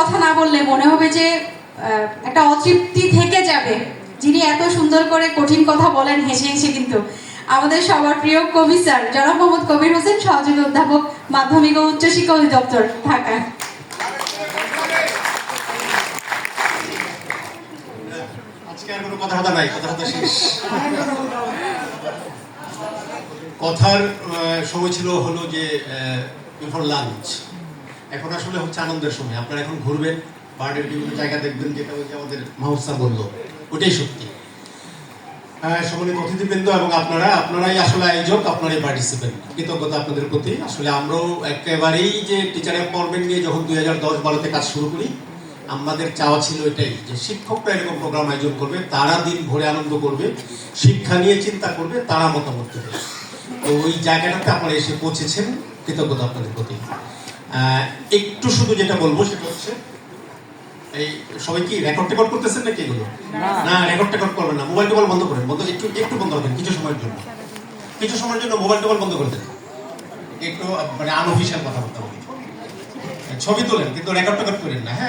কথা না বললে মনে হবে যে একটা অতৃপ্তি থেকে যাবে। যিনি এত সুন্দর করে কঠিন কথা বলেন, হেসে হেসে কিন্তু। আমাদের সবার প্রিয় কবি স্যার, জনাব মোহাম্মদ কবির হোসেন, সহযোগী অধ্যাপক, মাধ্যমিক ও উচ্চশিক্ষা অধিদপ্তর, ঢাকা। কথার সময় ছিল হলো যে বিফোর লাঞ্চ। এখন আসলে হচ্ছে আনন্দের সময়। আপনারা এখন ঘুরবেন বার্ডের বিভিন্ন জায়গা দেখবেন, যেটা যে আমাদের মাহসা বলল। ওটাই সত্যি। হ্যাঁ সম্মানিত অতিথিবৃন্দ এবং আপনারা, আপনারাই আসলে আয়োজক, আপনারাই পার্টিসিপেন্ট কৃতজ্ঞতা আপনাদের প্রতি। আসলে আমরাও একেবারেই যে টিচার এম্পাওয়ারমেন্ট নিয়ে যখন দুই হাজার দশ বারোতে কাজ শুরু করি, আমাদের চাওয়া ছিল এটাই, যে শিক্ষকরা এরকম প্রোগ্রাম আয়োজন করবে, তারা দিন ভরে আনন্দ করবে, শিক্ষা নিয়ে চিন্তা করবে, তারা মতামত দেবে। তো ওই জায়গাটাতে আপনারা এসে পৌঁছেছেন, কৃতজ্ঞতা আপনাদের প্রতি। একটু শুধু যেটা বলব সেটা হচ্ছে এই সবাই কি রেকর্ড টেকর্ড করতেছেন নাকি এগুলো? না। রেকর্ড টেকর্ড করবেন না মোবাইল টোবাইল বন্ধ করেন বন্ধ একটু একটু বন্ধ করবেন কিছু সময়ের জন্য। কিছু সময়ের জন্য মোবাইল টোবাইল বন্ধ করে দেন। একটু মানে আনঅফিসিয়াল কথাবার্তা বলি। ছবি তোলেন কিন্তু রেকর্ড টেকর্ড করেন না হ্যাঁ?